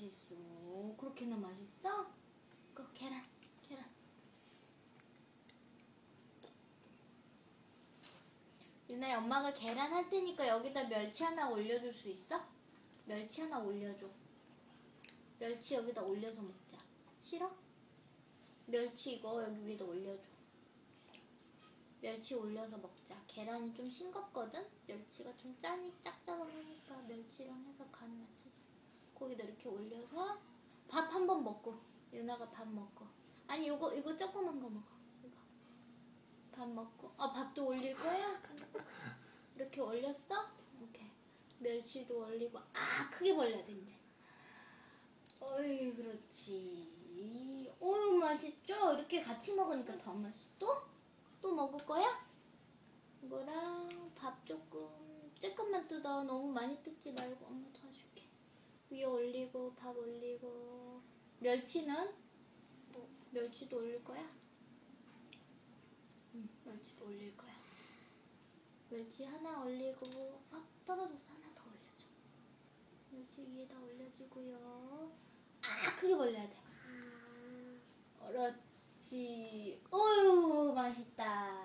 맛있어. 그렇게나 맛있어? 그 계란, 계란. 유나야, 엄마가 계란 할 테니까 여기다 멸치 하나 올려줄 수 있어? 멸치 하나 올려줘. 멸치 여기다 올려서 먹자. 싫어? 멸치 이거 여기 위에다 올려줘. 멸치 올려서 먹자. 계란이 좀 싱겁거든? 멸치가 좀 짜니 짭짤하니까 멸치랑 해서 간 맞춰서 거기다 이렇게 올려서 밥 한 번 먹고 유나가 밥 먹고 아니 이거 이거 조그만 거 먹어. 이거 밥 먹고 아 밥도 올릴 거야? 이렇게 올렸어? 오케이 멸치도 올리고 아 크게 벌려야 돼 이제. 어이 그렇지. 어유 맛있죠? 이렇게 같이 먹으니까 더 맛있어. 또? 또 먹을 거야? 이거랑 밥 조금 조금만 뜯어. 너무 많이 뜯지 말고 엄마 도와줄게. 위에 올리고 밥 올리고 멸치는 뭐, 멸치도 올릴 거야? 응, 멸치도 올릴 거야. 멸치 하나 올리고 아 떨어졌어 하나 더 올려줘. 멸치 위에다 올려주고요. 아 크게 벌려야 돼. 그렇지. 어유 맛있다.